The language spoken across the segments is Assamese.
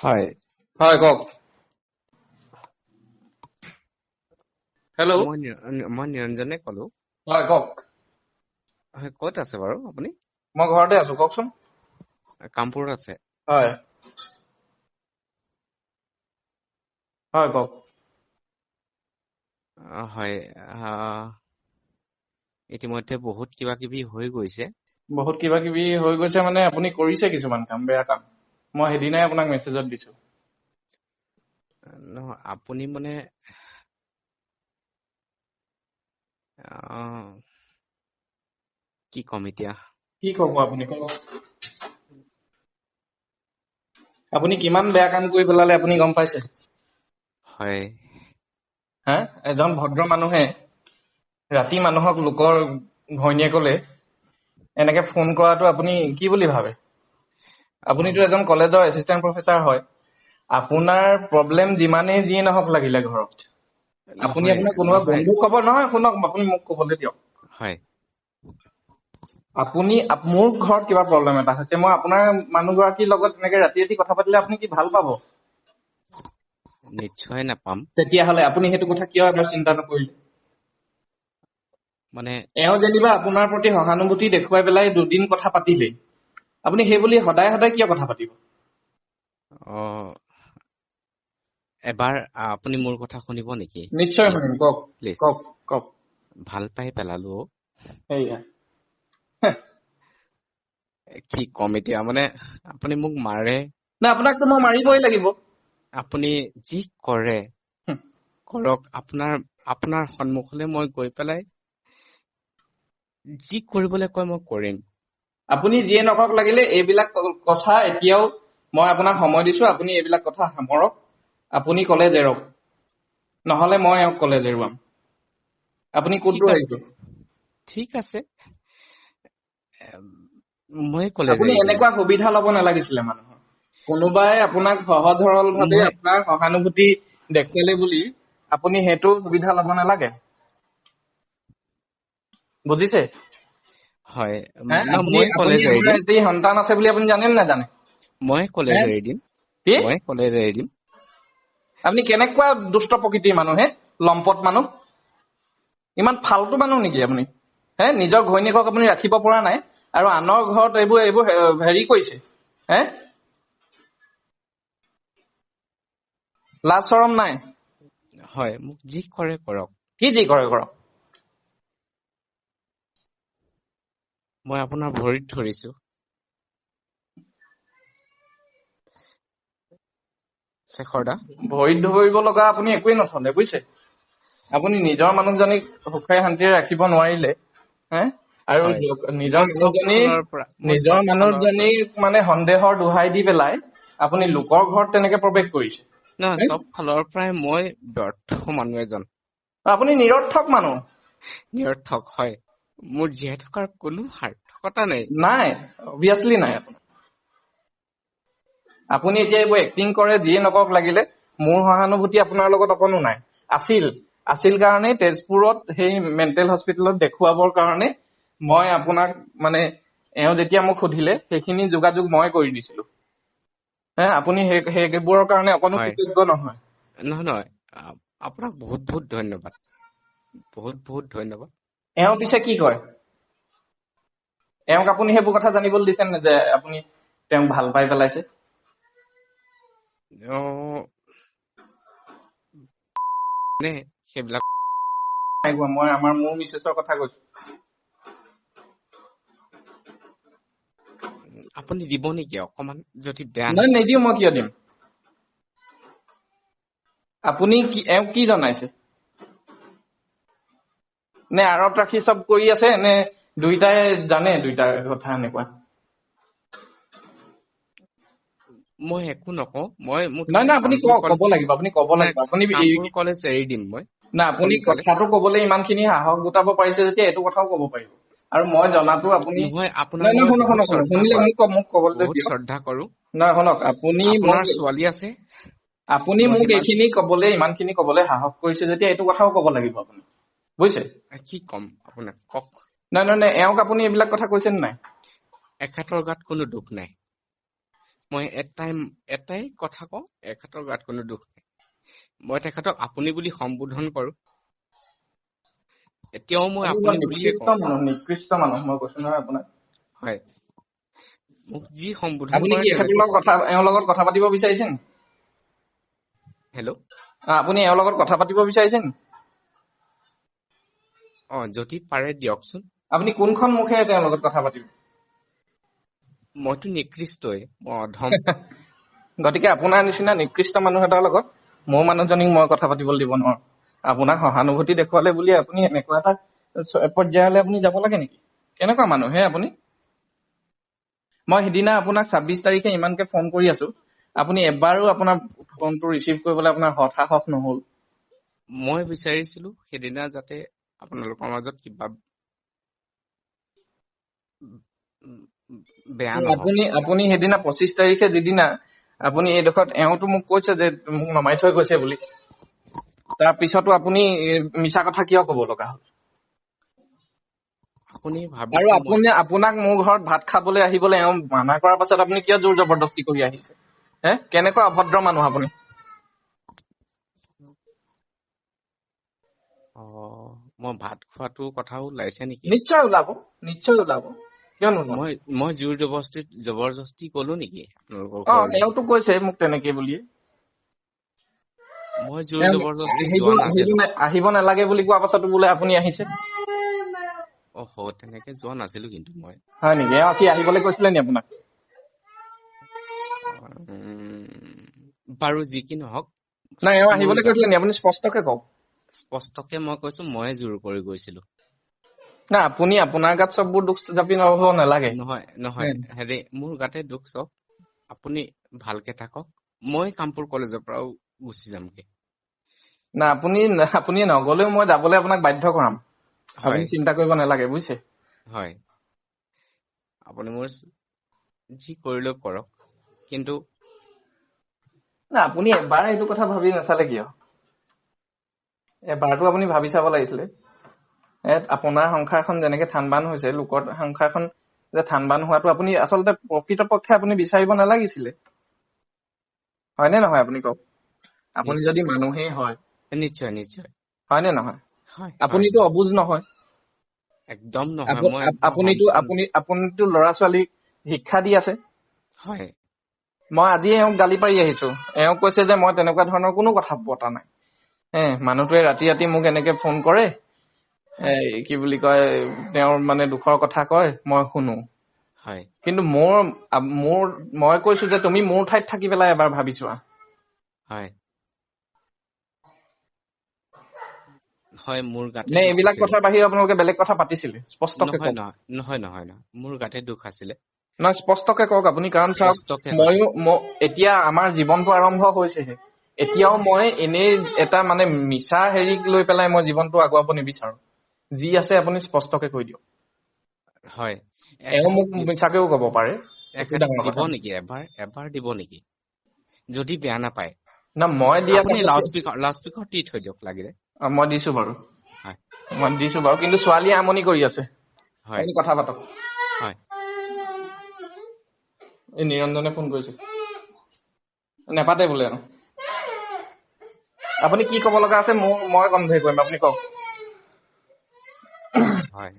হয় হয় কওক হেল্ল' মই নিৰ- মই নিৰঞ্জনে কলো হয় কওক হয় ক'ত আছে বাৰু আপুনি? মই ঘৰতে আছো কওকচোন। কামপুৰত আছে। হয়। হয় কওক। হয় ইতিমধ্যে বহুত কিবা কিবি হৈ গৈছে। বহুত কিবা কিবি হৈ গৈছে মানে আপুনি কৰিছে কিছুমান কাম বেয়া কাম। মই সেইদিনাই আপোনাক মেছেজত দিছো। নহয় আপুনি মানে কি ক'ম এতিয়া? কি কব আপুনি কওক? আপুনি কিমান বেয়া কাম কৰি পেলালে আপুনি গম পাইছে? হয়। হা? এজন ভদ্ৰ মানুহে ৰাতি মানুহক লোকৰ ঘৈণীয়েকলে এনেকে ফোন কৰাটো আপুনি কি বুলি ভাবে? আপুনিতো এজন কলেজৰ এছিষ্টেণ্ট প্ৰফেচাৰ হয়। আপোনাৰ প্ৰব্লেম যিমানেই যিয়ে নহওক লাগিলে ঘৰত। আপুনি আপোনাৰ কোনোবা নহয়, বন্ধু কব নহয় শুনক আপুনি মোক কবলৈ দিয়ক। হয়। আপুনি আপ- মোৰ ঘৰত কিবা প্ৰব্লেম এটা হৈছে মই আপোনাৰ মানুহগৰাকীৰ লগত এনেকে ৰাতি ৰাতি কথা পাতিলে আপুনি কি ভাল পাব? নিশ্চয় নাপাম। তেতিয়াহ'লে আপুনি সেইটো কথা কিয় এবাৰ চিন্তা নকৰিলে? মানে এওঁ যেনিবা আপোনাৰ প্ৰতি সহানুভূতি দেখুৱাই পেলাই দুদিন কথা পাতিলে আপুনি সেই বুলি সদায় সদায় কিয় কথা পাতিব? এবাৰ আপুনি মোৰ কথা শুনিব নেকি? নিশ্চয় শুনিম কওক প্লিজ কওক কওক। ভাল পাই পেলালো কি ক'ম এতিয়া মানে আপুনি মোক মাৰে। না আপোনাকতো মই মাৰিবই লাগিব। আপুনি যি কৰে। কৰক আপোনাৰ আপোনাৰ সন্মুখলৈ মই গৈ পেলাই যি কৰিবলৈ কয় মই কৰিম। আপুনি যিয়ে নকওক লাগিলে এইবিলাক কথা এতিয়াও মই আপোনাক সময় দিছো আপুনি এইবিলাক কথা সামৰক। আপুনি কলেজ এৰক নহলে মই এওঁক কলেজ এৰুৱাম আপুনি আছে। আহিছে ঠিক আছে। মই কলেজ আপুনি এনেকুৱা সুবিধা লব নালাগিছিলে মানুহৰ। কোনোবাই আপোনাক সহজ সৰল ভাৱে আপোনাৰ সহানুভূতি দেখুৱালে বুলি আপুনি সেইটো সুবিধা লব নালাগে। বুজিছে? হয় মই কলেজ এৰি দিম। সন্তান আছে বুলি আপুনি জানে নে নাজানে? মই কলেজ? এৰি দিম। মই কলেজ এৰি দিম। আপুনি কেনেকুৱা দুষ্ট প্ৰকৃতিৰ মানুহ হে? লম্পট মানুহ? ইমান ফাল্টু মানুহ নেকি আপুনি? হে নিজৰ ঘৈণীয়েকক আপুনি ৰাখিব পৰা নাই আৰু আনৰ ঘৰত এইবোৰ এইবোৰ হেৰি কৰিছে হে? লাজ চৰম নাই? হয় মোক যি কৰে কৰক। কি যি কৰে কৰক? মই আপোনাৰ ভৰিত ধৰিছো। ভৰিত ধৰিব লগা আপুনি একোৱে নথলে বুজিছে? আপুনি নিজৰ মানুহজনীক সুখে শান্তিৰে ৰাখিব নোৱাৰিলে হে? আৰু নিজৰ মানুহজনীৰ নিজৰ মানুহজনীক মানে সন্দেহৰ দোহাই দি পেলাই আপুনি লোকৰ ঘৰত তেনেকে প্ৰৱেশ কৰিছে। নহয়? চব ফালৰ পৰাই মই ব্যৰ্থ মানুহ এজন। আপুনি নিৰৰ্থক মানুহ। নিৰৰ্থক হয়। মোৰ জীয়াই থকাৰ কোনো সাৰ্থকতা নাই। নাই অভিয়াছলি নাই। আপোনাৰ আপুনি এতিয়া এইবোৰ এক্টিং কৰে যিয়ে নকওক লাগিলে মোৰ সহানুভূতি আপোনাৰ লগত অকণো নাই। আছিল আছিল কাৰণে তেজপুৰত সেই মেণ্টেল হস্পিটেলত দেখুৱাবৰ কাৰণে মই আপোনাক মানে এওঁ যেতিয়া মোক সুধিলে সেইখিনি যোগাযোগ মই কৰি দিছিলো। হে আপুনি সেই সেইবোৰৰ কাৰণে অকণো কৃতজ্ঞ নহয়। নহয় নহয় আপোনাক বহুত বহুত ধন্যবাদ। বহুত বহুত ধন্যবাদ। এওঁ পিছে কি কয়? এওঁক আপুনি সেইবোৰ কথা জানিবলৈ দিছে নে যে আপুনি তেওঁক ভাল পাই পেলাইছে? সেইবিলাক নাই মই আমাৰ মোৰ মিছেছৰ কথা কৈছো। আপুনি দিব নেকি অকমান যদি বেয়া নাপায় নিদিওঁ মই কিয় দিম? আপুনি কি এওঁক কি জনাইছে? নে আঁৰত ৰাখি চব কৰি আছে নে দুইটাই জানে দুইটা কথা এনেকুৱা? মই একো নকওঁ মই নাই নাই আপুনি কওক ক'ব লাগিব আপুনি ক'ব লাগিব আপুনি কলেজ এৰি দিম মই। না আপুনি কথাটো কবলৈ ইমান খিনি সাহস গোটাব পাৰিছে যেতিয়া এইটো কথাও ক'ব পাৰিব। আৰু মই জনাতো আপুনি নহয় মোক ক'বলৈ শ্ৰদ্ধা কৰো। নাই শুনক আপুনি ছোৱালী আছে। আপুনি মোক এইখিনি কবলৈ ইমান খিনি কবলৈ সাহস কৰিছে যেতিয়া এইটো কথাও ক'ব লাগিব আপুনি। বুজিছে? কি ক'ম আপোনাক কওক। নাই নাই নাই এওঁক আপুনি এইবিলাক কথা কৈছে নাই? এখেতৰ গাত কোনো দুখ নাই। মই এটাই এটা এটাই কথা কওঁ এখেতৰ গাত কোনো দুখ নাই। মই তেখেতক আপুনি বুলি সম্বোধন কৰো। এতিয়াও মই আপুনি বুলিয়ে কওঁ। নিকৃষ্ট মানুহ মই কৈছো নহয় আপোনাক। হয়। মোক যি সম্বোধন আপুনি কথা এওঁৰ লগত কথা পাতিব বিচাৰিছে নি? হেল্ল' আপুনি এওঁৰ লগত কথা পাতিব বিচাৰিছে নি? অ যদি পাৰে দিয়কচোন। আপুনি কোনখন মুখেৰে তেওঁৰ লগত কথা পাতিব? মইতো নিকৃষ্টই অধম। গতিকে আপোনাৰ নিচিনা নিকৃষ্ট মানুহ এটাৰ লগত মোৰ মানুহজনীক মই কথা পাতিবলৈ দিব নোৱাৰো। আপোনাক সহানুভূতি দেখুৱালে বুলি আপুনি এনেকুৱা এটা পৰ্যায়লৈ আপুনি যাব লাগে নেকি? কেনেকুৱা মানুহ হে আপুনি? মই সিদিনা আপোনাক ছাব্বিশ তাৰিখে ইমানকে ফোন কৰি আছো। আপুনি এবাৰো আপোনাৰ ফোনটো ৰিচিভ কৰিবলৈ আপোনাৰ হতাশক নহল মই বিচাৰিছিলো সেইদিনা যাতে আপোনালোকৰ মাজত কিবা বেয়া আপুনি আপুনি সেইদিনা পঁচিশ তাৰিখে যিদিনা আপুনি এইডোখৰত এওঁতো মোক কৈছে যে মোক নমাই থৈ গৈছে বুলি। তাৰ পিছতো আপুনি মিছা কথা কিয় কব লগা হ'ল? আপুনি আৰু ভাবিছে মই আপুনি আপোনাক মোৰ ঘৰত ভাত খাবলৈ আহিবলৈ এওঁ মানা কৰাৰ পাছত আপুনি কিয় জোৰ জবৰদস্তি কৰি আহিছে? হে? কেনেকুৱা অভদ্ৰ মানুহ আপুনি? অ মই ভাত খোৱাটো কথাও ওলাইছে নেকি? নিশ্চয় ওলাব নিশ্চয় ওলাব। মই মই জোৰ জবৰদস্তি জবৰদস্তি কলো নেকি আপোনালোকৰ এওঁতো কৈছে মোক তেনেকে বুলি মই জোৰ জবৰদস্তি আহিব যোৱা আহিব নাছিলো না- আহিব নালাগে বুলি কোৱা পাছতো বোলে আপুনি আহিছে। অহ তেনেকে যোৱা নাছিলো কিন্তু মই। হয় নেকি? এওঁ কি আহিবলৈ কৈছিলে নি আপোনাক? বাৰু যি কি নহওক। নাই এওঁ আহিবলৈ কৈছিলে নি? আপুনি স্পষ্টকে কওক। স্পষ্টকে মই কৈছো ময়ে জোৰ কৰি গৈছিলো। না আপুনি আপোনাৰ গাত চববোৰ দুখ জাপি নলব নালাগে। নহয় নহয়। হেৰি মোৰ গাতে দুখ চব। আপুনি ভালকে থাকক মই কামপুৰ কলেজৰ পৰাও গুচি যামগে। না আপুনি আপুনি নগলেও মই যাবলৈ আপোনাক বাধ্য কৰাম। আপুনি চিন্তা কৰিব নালাগে বুজিছে? হয়। আপুনি মোৰ যি কৰিলেও কৰক কিন্তু না আপুনি এবাৰ এইটো কথা ভাবি নাচালে কিয়? এবাৰতো আপুনি ভাবি চাব লাগিছিলে। আপোনাৰ সংসাৰখন যেনেকে থানবান হৈছে লোকৰ সংসাৰখন যে থানবান হোৱাটো আপুনি আচলতে প্ৰকৃতপক্ষে আপুনি বিচাৰিব নালাগিছিলে। হয়নে নহয় আপুনি কওক? আপুনি। যদি মানুহেই হয় নিশ্চয় নিশ্চয়। হয়নে নহয়? হয়। আপুনিতো অবুজ নহয়। একদম নহয় আপুনিতো আপুনি আপুনিতো ল'ৰা ছোৱালীক শিক্ষা দি আছে। হয়। মই আজি এওঁক গালি পাৰি আহিছো। এওঁ কৈছে যে মই তেনেকুৱা ধৰণৰ কোনো কথা পতা নাই। মানুহটোৱে ৰাতি ৰাতি মোক এনেকে ফোন কৰে। এ কি বুলি কয় তেওঁৰ মানে দুখৰ কথা কয় মই শুনো। হয়। কিন্তু মোৰ মোৰ মই কৈছো যে তুমি মোৰ ঠাইত থাকি পেলাই এবাৰ ভাবি চোৱা হয়। হয় মোৰ গাতে নে এইবিলাক। কথাৰ বাহিৰে আপোনালোকে বেলেগ কথা পাতিছিলে? স্পষ্টকে নহয় কওক। নহয় নহয় নহয় মোৰ গাতে দুখ আছিলে। নহয় স্পষ্টকে কওক আপুনি কাৰণ চাওক ময়ো এতিয়া আমাৰ জীৱনটো আৰম্ভ হৈছেহে। এতিয়াও মই এনেই এটা মানে মিছা হেৰিক লৈ পেলাই মই জীৱনটো আগুৱাব নিবিচাৰো। যি আছে আপুনি স্পষ্টকে কৈ দিয়ক। হয়। এওঁ মোক মিছাকেও কব পাৰে। দিব। নেকি? এবাৰ এবাৰ দিব নেকি? যদি বেয়া নাপায়। না মই দিয়া আপুনি কথা- লাউড স্পীকাৰ লাউড স্পীকাৰ দি থৈ দিয়ক লাগিলে। মই দিছো বাৰু। হয়। মই দিছো বাৰু কিন্তু ছোৱালীয়ে আমনি কৰি আছে। হয়। কথা পাতক। হয়। এই নিৰঞ্জনে ফোন কৰিছে। নেপাতে বোলে আৰু। আপুনি কি কব লগা আছে? মোৰ মই কনভে কৰিম আপুনি কওক। হয়।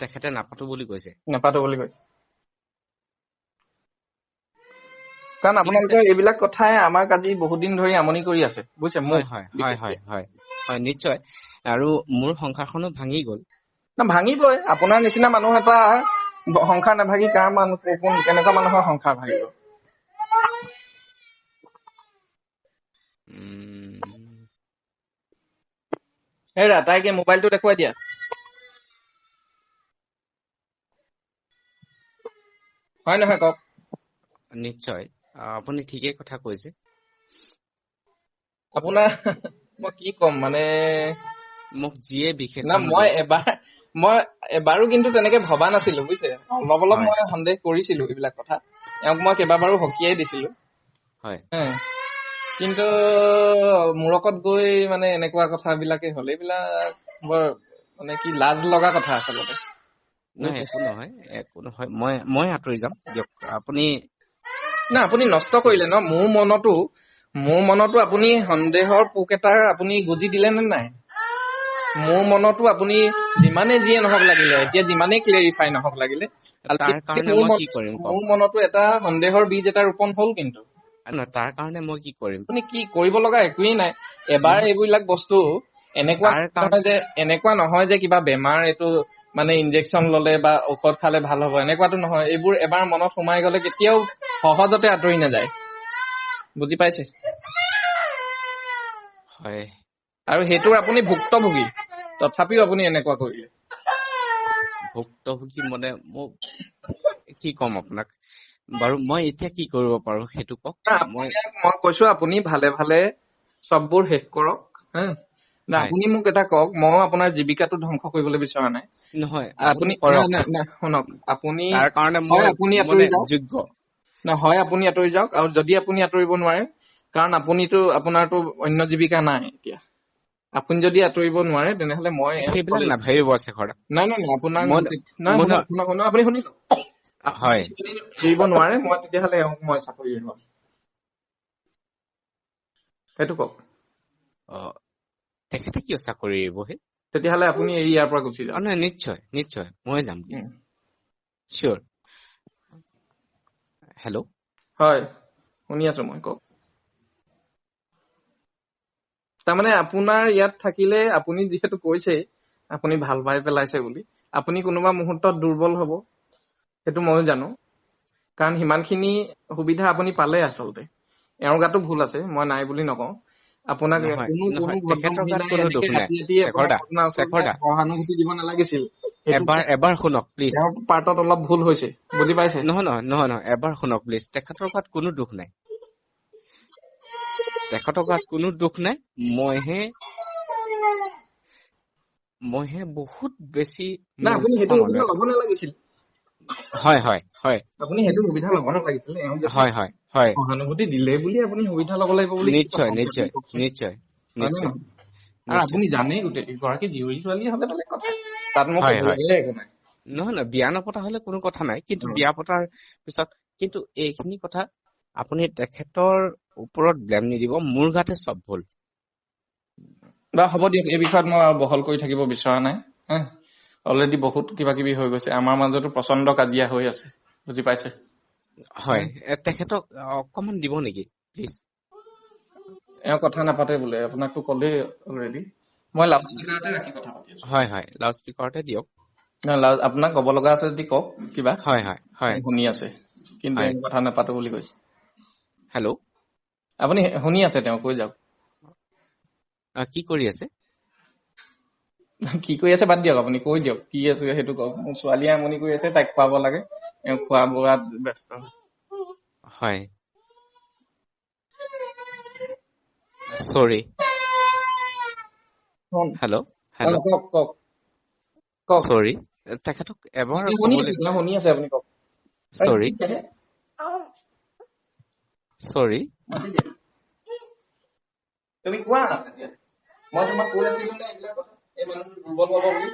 তেখেতে নাপাতো বুলি কৈছে। নেপাতো বুলি কয়। কাৰণ। আপোনালোকৰ এইবিলাক কথাই আমাক আজি বহুত দিন ধৰি আমনি কৰি আছে। বুজিছে? মোক হয় হয় হয় হয় হয় নিশ্চয়। আৰু মোৰ সংসাৰখনো ভাঙি গল। না ভাঙিবই। আপোনাৰ নিচিনা মানুহ এটা সংসাৰ নাভাগি কাৰ মানুহ কোন কেনেকুৱা মানুহৰ সংসাৰ ভাঙিব? হেৰা তাইকে মোবাইলটো দেখুৱাই দিয়া। হয় নহয় কওক? নিশ্চয়। আপুনি ঠিকেই কথা কৈছে। আপোনাৰ মই কি ক'ম মানে মোক যিয়ে বিশেষ না মই এবাৰ মই এবাৰো কিন্তু তেনেকে ভবা নাছিলো বুজিছে? অলপ অলপ। মই সন্দেহ কৰিছিলো এইবিলাক কথা। এওঁক মই কেইবাবাৰো সকীয়াই দিছিলো। হয়। কিন্তু মূৰকত গৈ মানে এনেকুৱা কথাবিলাকে হ'ল। এইবিলাক বৰ মানে কি লাজ লগা কথা আচলতে। নাই একো নহয় একো নহয়। মই মই আঁতৰি যাম দিয়ক। আপুনি না আপুনি নষ্ট কৰিলে ন? মোৰ মনতো মোৰ মনতো আপুনি সন্দেহৰ পোক এটা আপুনি গুজি দিলে নে নাই? মোৰ মনতো আপুনি যিমানে যিয়ে নহওক লাগিলে এতিয়া যিমানেই ক্লেৰিফাই নহওক লাগিলে মোৰ মনতো এটা সন্দেহৰ বীজ এটা ৰোপণ হ'ল কিন্তু। নহয়, তাৰ কাৰণে মই কি কৰিম? আপুনি কি কৰিব লগা একোৱেই নাই। এবাৰ এইবিলাক বস্তু এনেকুৱা নহয় যে এনেকুৱা নহয় যে কিবা বেমাৰ এইটো মানে ইনজেকচন ললে বা ঔষধ খালে ভাল হ'ব এনেকুৱাতো নহয়। এইবোৰ এবাৰ মনত সোমাই গলে কেতিয়াও সহজতে আঁতৰি নাযায়। বুজি পাইছে? হয়। আৰু সেইটোৰ আপুনি ভুক্তভোগী। তথাপিও আপুনি এনেকুৱা কৰিলে। ভুক্তভোগী মানে মোক কি ক'ম আপোনাক? বাৰু মই এতিয়া কি কৰিব পাৰো সেইটো কওক। মই আপোনাক মই কৈছো আপুনি ভালে ভালে চববোৰ শেষ কৰক হা? না। আপুনি মোক এটা কওক মই আপোনাৰ জীৱিকাটো ধ্বংস কৰিবলৈ বিচৰা নাই। নহয় আপুনি আপুনি শুনক আপুনি তাৰ কাৰণে মই আপুনি যাওক। যোগ্য। নহয় আপুনি আঁতৰি যাওক আৰু যদি আপুনি আঁতৰিব নোৱাৰে কাৰণ আপুনিতো আপোনাৰতো অন্য জীৱিকা নাই এতিয়া। আপুনি যদি আঁতৰিব নোৱাৰে তেনেহলে মই সেইবিলাক নাভাবিব শেখৰ নাই নাই নাই আপোনাৰ আপুনি শুনি লওক। হয়। এৰিব নোৱাৰে মই তেতিয়াহলে এওঁক মই চাকৰি এৰুৱাম সেইটো কওক। তেখেতে কিয় চাকৰি এৰিবহে তেতিয়াহলে আপুনি এৰি ইয়াৰ পৰা গুচি যাওক। নহয় নিশ্চয় নিশ্চয় মই যাম। চিয়ৰ হেল্ল' হয় শুনি আছো মই কওক। তাৰমানে আপোনাৰ ইয়াত থাকিলে আপুনি যিহেতু কৈছে আপুনি ভাল পাই পেলাইছে বুলি। আপুনি কোনোবা মুহূৰ্তত দুৰ্বল হব। সেইটো ময়ো জানো। কাৰণ সিমানখিনি সুবিধা আপুনি পালে আচলতে। এওঁৰ গাতো ভুল আছে মই নাই বুলি নকওঁ। আপোনাক নহয়, কোনো নহয়, কোনো তেখেতৰ গাত ভদ্ৰমহিলাই কোনো এনেকে দুখ নাই। ৰাতি ৰাতি শেখৰ আপোনাক দা, আপোনাৰ শেখৰ ওচৰত দা। সহানুভূতি দিব নালাগিছিল। সেইটো এবাৰ এবাৰ শুনক প্লিজ তেওঁৰ পাৰ্টত অলপ ভুল হৈছে বুজি পাইছে? নহয় নহয় নহয় নহয়। এবাৰ শুনক প্লিজ তেখেতৰ গাত কোনো দুখ নাই। তেখেতৰ গাত কোনো দুখ নাই। মইহে মইহে বহুত বেছি হয় হয় হয় আপুনি সেইটো সুবিধা ল'ব যে হয় হয় হয় সহানুভূতি দিলে বুলি আপুনি সুবিধা ল'ব লাগিব বুলি নিশ্চয়? নিশ্চয়। নিশ্চয় নিশ্চয়? আৰু আপুনি জানেই গোটেই গৰাকী জীয়ৰী ছোৱালী হলে বেলেগ কথা তাত মোক একো নাই নহয় নহয় বিয়া নপতা হলে কোনো কথা নাই কিন্তু। বিয়া পতাৰ পিছত কিন্তু এইখিনি কথা আপুনি তেখেতৰ ওপৰত ব্লেম নিদিব মোৰ গাতে চব ভুল বা হ'ব দিয়ক এই বিষয়ত মই বহল কৰি থাকিব বিচৰা নাই অলৰেডি বহুত কিবা কিবি হৈ গৈছে। আমাৰ মাজতো প্ৰচণ্ড কাজিয়া হৈ আছে। বুজি পাইছে? হয়। তেখেতক অকমান দিব নেকি প্লিজ এওঁ কথা নাপাতে বোলে। আপোনাকতো ক'লেই অলৰেডি মই লাউড স্পীকাৰতে ৰাখি কথা পাতি আছো। হয় হয়। লাউড স্পীকাৰতে দিয়ক। আপোনাক ক'ব লগা আছে যদি কওক কিবা। হয় হয় হয়। শুনি আছে। কিন্তু কথা নাপাতো বুলি কৈছে। হেল্ল' আপুনি শুনি আছে তেওঁ? কৈ যাওক। কি কৰি আছে? কি কৰি আছে বাদ দিয়ক আপুনি কৈ দিয়ক কি আছে সেইটো কওক। মোৰ ছোৱালীয়ে আমনি কৰি আছে তাইক খুৱাব লাগে এওঁ খোৱা বোৱাত ব্যস্ত। হয়। চৰি শুন। হেল্ল' অ, হেল্ল' কওক কওক। কওক। চৰি তেখেতক এবাৰ আপুনি শুনি ক'বলৈ আছে, মই শুনি আছে আপুনি কওক। চৰি চৰি মাতি দিয়া। তুমি কোৱা না তেতিয়া। মই তোমাক কৈ আছিলো নে এইবিলাক কথা এই মানুহটো দুৰ্বল হব বুলি